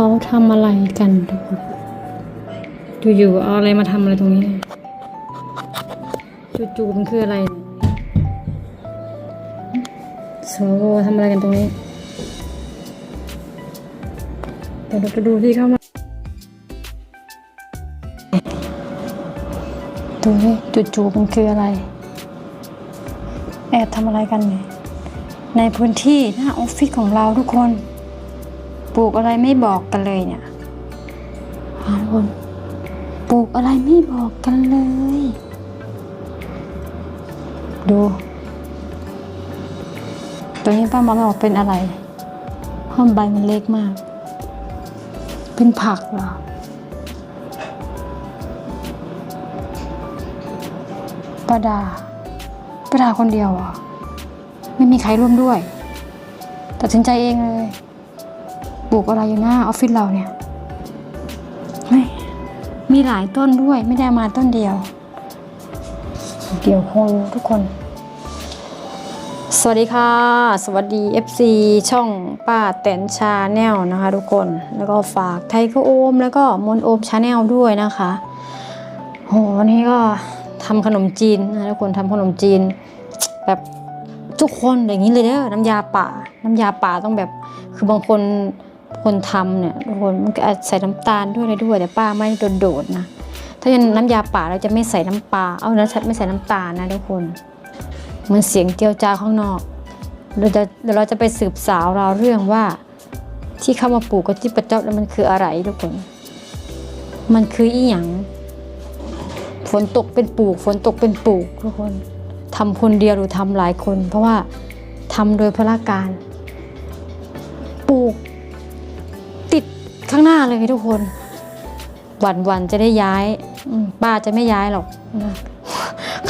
เขาทำอะไรกันทุกคนอยู่ๆเอาอะไรมาทำอะไรตรงนี้จู่ๆมันคืออะไรโซโวทำอะไรกันตรงนี้เดี๋ยวเราจะดูที่เข้ามาดูนี่จู่ๆมันคืออะไร แอบทำอะไรกันเนี่ยในพื้นที่หน้าออฟฟิศของเราทุกคน ลูกอะไรไม่บอกกันเลยเนี่ยหาทุกคนปลูกอะไรไม่บอกกันเลย ดู ตัวนี้ป้ามาไม่บอกเป็นอะไรห้อมใบมันเล็กมาก เป็นผักเหรอป้าดาป้าดาคนเดียวเหรอะ ไม่มีใครร่วมด้วย ตัดสินใจเองเลยป ลูกอะไรอยู่หน้าออฟฟิศเราเนี่ยเฮ้ยมีหลายต้นด้วยไม่ได้มาต้นเดียวเดี๋ยวคงรู้ทุกคน สวัสดีค่ะ สวัสดี FC ช่องป้าแตนชาแนลนะคะทุกคนแล้วก็ฝากไทยก็โอม แล้วก็มนโอมชาแนลด้วยนะคะโหวันนี้ก็ทำขนมจีนนะทุกคนทำขนมจีน แบบทุกคนอย่างนี้เลยเด้อน้ำยาป่า น้ำยาป่าต้องแบบคือบางคน คนทำเนี่ยทุกคนมันก็อาจใส่น้ำตาลด้วยอะไรด้วยแต่ป้าไม่โดดๆนะถ้าเป็นน้ำยาป่าเราจะไม่ใส่น้ำปลาเอานะชัดไม่ใส่น้ำตาลนะทุกคนมันเสียงเจียวจ้าข้างนอกเราจะเดี๋ยวเราจะไปสืบสาวเราวเรื่องว่า ที่เข้ามาปลูกกระจิบกระเจาะแล้วมันคืออะไรทุกคน มันคืออีหยังฝนตกเป็นปลูก ฝนตกเป็นปลูกทุกคนทำคนเดียวหรือทำหลายคน เพราะว่าทำโดยพละการ ปลูก ข้างหน้าเลยทุกคน วันวันๆจะได้ย้ายป้าจะไม่ย้ายหรอก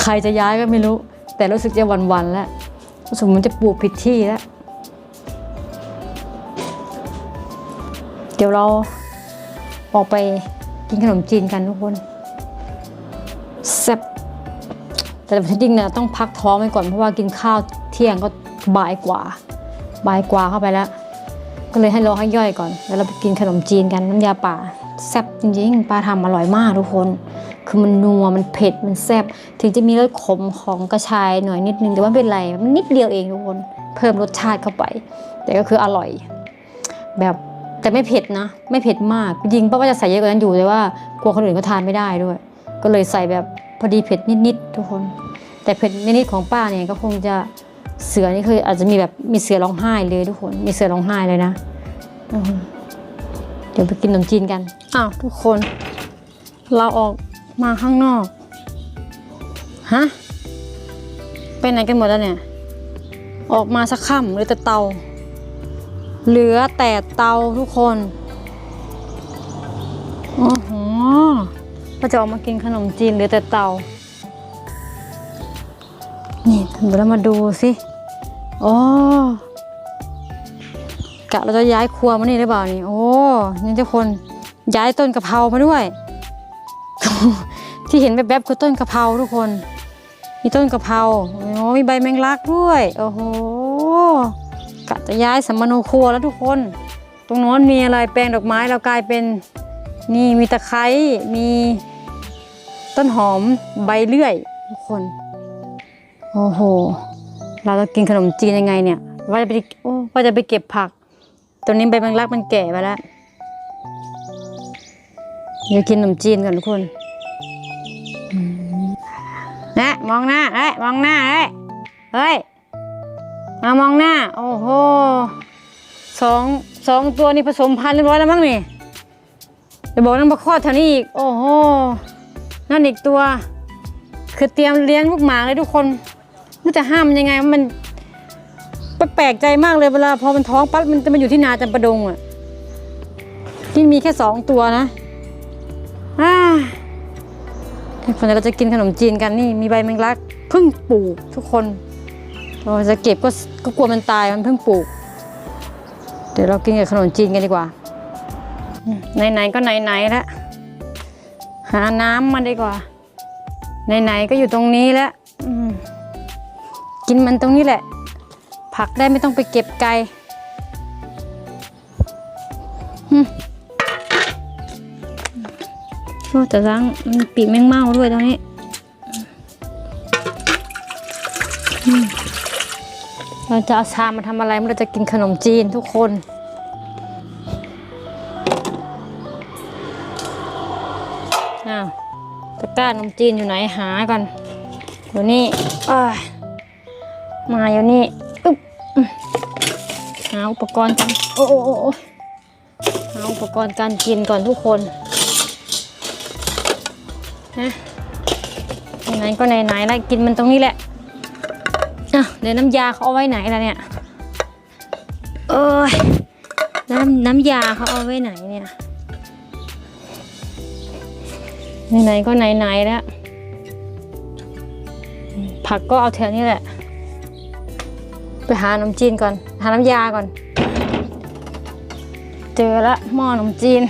ใครจะย้ายก็ไม่รู้ แต่รู้สึกจะวันวันๆแล้วรู้สึกมันจะปลูกผิดที่แล้ว เดี๋ยวเราออกไปกินขนมจีนกันทุกคนแซ่บแต่จริงๆเนี่ยต้องพักท้องไว้ก่อนเพราะว่ากินข้าวเที่ยงก็บ่ายกว่าบ่ายกว่าเข้าไปแล้ว ก็เลยให้รอให้ย่อยก่อน แล้วเราไปกินขนมจีนกันน้ำยาป่าแซ่บจริงๆป้าทำอร่อยมากทุกคน คือมันนัวมันเผ็ดมันแซ่บถึงจะมีรสขมของกระชายหน่อยนิดนึงแต่ว่าเป็นไรมันนิดเดียวเองทุกคนเพิ่มรสชาติเข้าไป แต่ก็คืออร่อย แบบแต่ไม่เผ็ดนะ ไม่เผ็ดมากจริงป้าว่าจะใส่เยอะกว่านั้นอยู่แต่ว่ากลัวคนอื่นเขาทานไม่ได้ด้วย ก็เลยใส่แบบพอดีเผ็ดนิดๆทุกคน แต่เผ็ดนิดๆของป้าเนี่ยก็คงจะ เสือนี่คืออาจจะมีแบบมีเสือร้องไห้เลยทุกคน มีเสือร้องไห้เลยนะเดี๋ยวไปกินขนมจีนกัน อ้าวทุกคน เราออกมาข้างนอก ฮะ ไปไหนกันหมดแล้วเนี่ย ออกมาสักค่ำเหลือแต่เตา เหลือแต่เตาทุกคนโอ้โหก็จะออกมากินขนมจีนเหลือแต่เตา เดี๋ยวเรามาดูสิโอ้กะเราจะย้ายครัวมานี่หรือเปล่านี่ โอ้นี่ทุกคนย้ายต้นกะเพรามาด้วย ที่เห็นแบบๆคือต้นกะเพราทุกคน มีต้นกะเพราโอ้มีใบแมงลักด้วย โอ้โหกะจะย้ายสัมมโนครัวแล้วทุกคน ตรงโน้นมีอะไรแปลงดอกไม้เรากลายเป็นนี่มีตะไคร้มีต้นหอมใบเลื่อย ทุกคน โอ้โห เราจะกินขนมจีนยังไงเนี่ย ว่าจะไปโอ้ว่าจะไปเก็บผัก ตัวนี้ใบแมงลักมันแก่ไปแล้ว เดี๋ยวกินขนมจีนก่อนทุกคนนะมองหน้าเอ้ยมองหน้าเอ้ยเฮ้ย มามองหน้า โอ้โหสองสองตัวนี้ผสมพันธุ์เรียบร้อยแล้วมั้งนี่จะบอกนั่นมาคลอดแถวนี้อีก โอ้โห นั่นอีกตัว คือเตรียมเลี้ยงลูกหมาเลยทุกคน ม่รู้จะห้ามมันยังไงมันแปลกใจมากเลยเวลาพอมันท้องปั๊บมันจะมาอยู่ที่นาจำปะดงอะที่มีแค่สองตัวนะอ่าคนเราจะกินขนมจีนกันนี่มีใบแมงลักเพิ่งปลูกทุกคนเราจะเก็บก็ก็กลัวมันตายมันเพิ่งปลูก เดี๋ยวเรากินกับขนมจีนกันดีกว่าไหนๆก็ไหนๆแล้วหาน้ำมาดีกว่าไหนๆก็อยู่ตรงนี้แล้ว กินมันตรงนี้แหละ ผักได้ไม่ต้องไปเก็บไกลอืมอ้แต่ล้างมันปีกแมงเม่าด้วยตรงนี้เราจะเอาชามมาทำอะไรเราจะกินขนมจีนทุกคน อ้าวตะกร้าขนมจีนอยู่ไหนหากันอยู่นี่อ้ย มาอยู่นี่อึ๊บหาอุปกรณ์กันโอ้โอ้โอ้หาอุปกรณ์การกินก่อนทุกคนนะไหนก็ไหนๆแล้วกินมันตรงนี้แหละอะเดี๋ยวน้ำยาเขาเอาไว้ไหนล่ะเนี่ยเอ้ยน้ำน้ำยาเขาเอาไว้ไหนเนี่ยไหนๆก็ไหนๆแล้วผักก็เอาแถวนี้แหละ ไปหาขนมจีนก่อน หาน้ำยาก่อน เจอละหม้อขนมจีน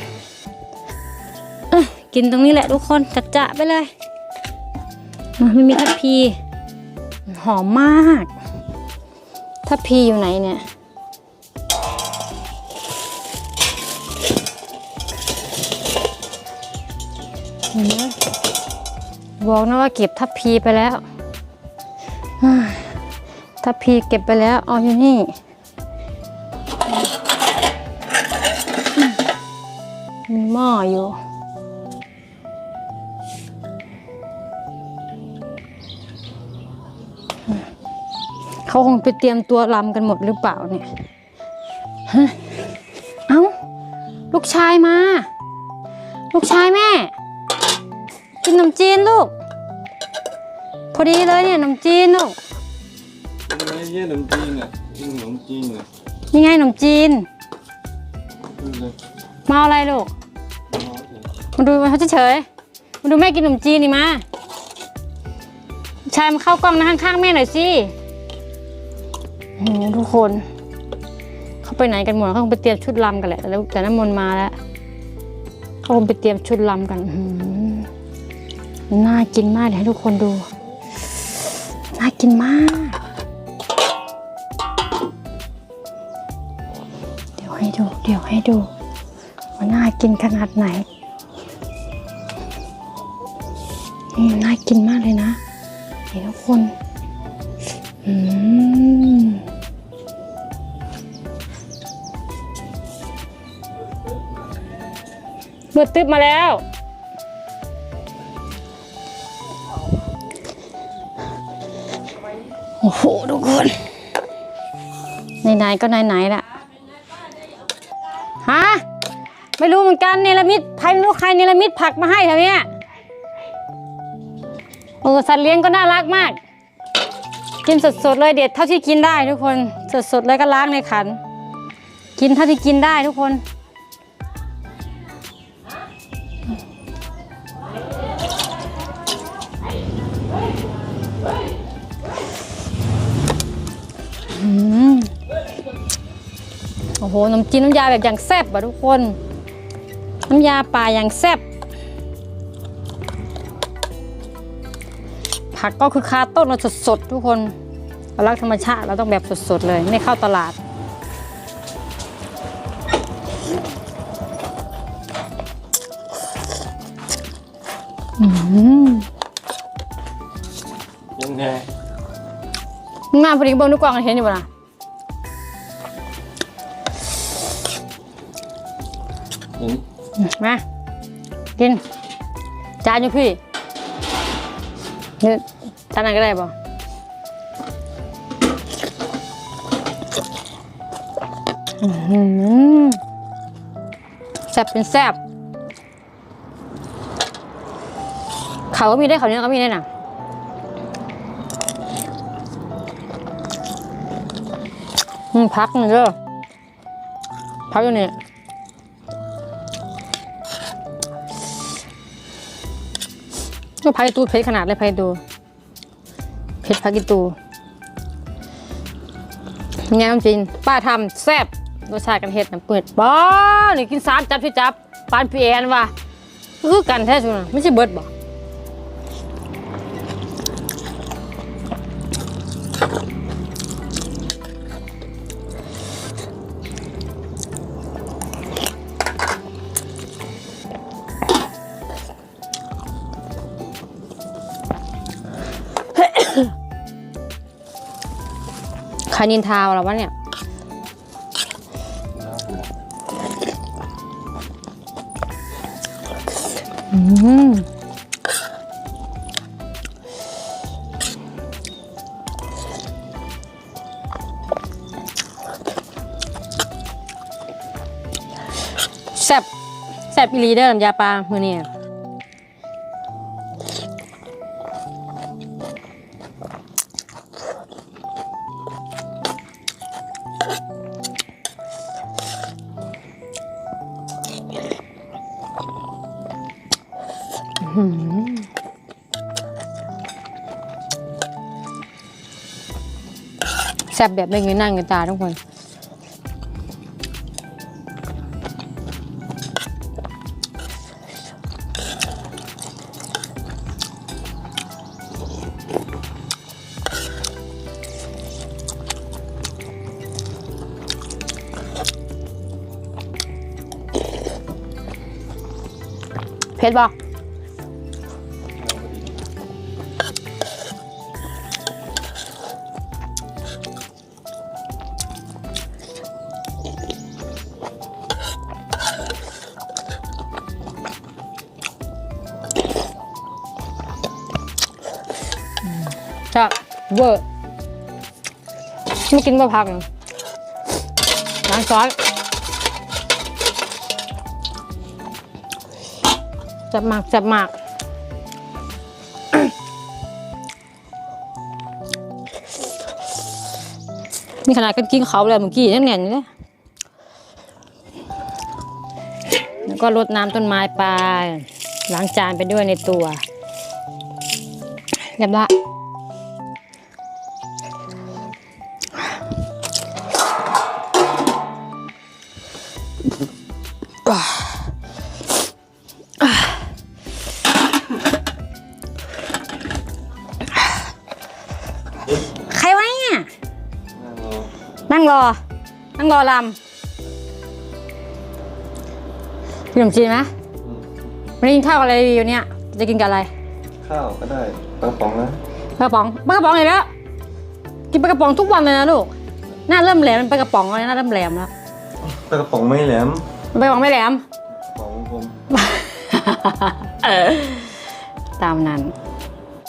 กินตรงนี้แหละทุกคนจัดจะไปเลยไม่มีทัพพี หอมมากทัพพีอยู่ไหนเนี่ยบอกนะว่าเก็บทัพพีไปแล้ว เฮ้ยทัพพีเก็บไปแล้วเอาอยู่นี่ มีหม้ออยู่ เขาคงไปเตรียมตัวลำกันหมดหรือเปล่าเนี่ยเอ้า ลูกชายมา ลูกชายแม่ กินขนมจีนลูก พอดีเลยเนี่ยขนมจีนลูก ไม่ใช่ขนมจีนอะนี่ขนมจีนอะนี่ไงขนมจีน ดูเลยมาเอาอะไรลูกมาดูมาเฉยๆมาดูแม่กินขนมจีนนี่มาชายมาเข้ากล้องนะข้างๆแม่หน่อยสิโอ้โหทุกคน เขาไปไหนกันหมดเขาคงไปเตรียมชุดลำกันแหละแต่แล้วแต่น้ำมนต์มาแล้วเขาคงไปเตรียมชุดลำกันอื้อหือน่ากินมากเดี๋ยวให้ทุกคนดู น่ากินมาก ดูเดี๋ยวให้ดูว่าน่ากินขนาดไหนอืมน่ากินมากเลยนะเห็นทุกคนอืมเมื่อตึ๊บมาแล้ว โอ้โห ทุกคน ไหนๆก็ไหนๆละ ฮะไม่รู้เหมือนกันเนรมิตใครไม่รู้ใครเนรมิตผักมาให้แถวเนี้ยโอ้สัตว์เลี้ยงก็น่ารักมาก กินสดๆเลยเด็ดเท่าที่กินได้ทุกคน สดๆเลยก็ล้างในขัน กินเท่าที่กินได้ทุกคน โอ้โหน้ำจีนน้ำยาแบบอย่างแซ่บอะทุกคน น้ำยาป่าอย่างแซ่บ ผักก็คือคาต้นเราสดๆ ทุกคนเรารักธรรมชาติเราต้องแบบสดๆ เลย ไม่เข้าตลาด อืม ยังไง งานพอดีเบิ้งทุกกล่องเห็นอยู่ป่ะนะ มากิน จานอยู่พี่นี่จานไหนก็ได้ป่ะอื้อหือแซ่บเป็นแซ่บเขาก็มีได้เขาเนี้ก็มีได้น่ะอืมพักหนึ่งเด้อพักอยู่นี่ ก็พักอีตูเผ็ดขนาดเลยพักอีตูเผ็ดพักอีตูยำจริงป้าทำแซ่บรสชาติกันเห็ดนะเปิดบ้านี่กินสามจับที่จับปานพีแอนว่ะคือกันแท้สุดนะไม่ใช่เบิร์ดบอก คานินทาวเหรอวะเนี่ยอืมแซบแซบอีลีเด้อน้ำยาปลามือเนี่อื้ แซ่บแบบไม่เงยหน้าเงยตาทุกคนเผ็ดบอก เวอร์ไม่กินบะพักหนึ่งล้างซอสจับหมากจับหมากมีขนาดกันกินเขาเลยเมื่อกี้ยังแน่นอยู่เลยแล้วก็รดน้ำต้นไม้ไปล้างจานไปด้วยในตัวเรียบละในั่งรอนั่งรอลำกินขนมจีนไหมอืมวันนี้กินข้าวกับอะไรดีวันเนี้ยจะกินกับอะไร ข้าวก็ได้ปลากระป๋องนะปลากระป๋องปลากระป๋องอีกแล้ว กินปลากระป๋องทุกวันเลยนะลูก หน้าเริ่มแหลมเป็นปลากระป๋องแล้วหน้าเริ่มแหลมแล้ว ปลากระป๋องไม่แหลม ปลากระป๋องไม่แหลม ของผมตามนั้น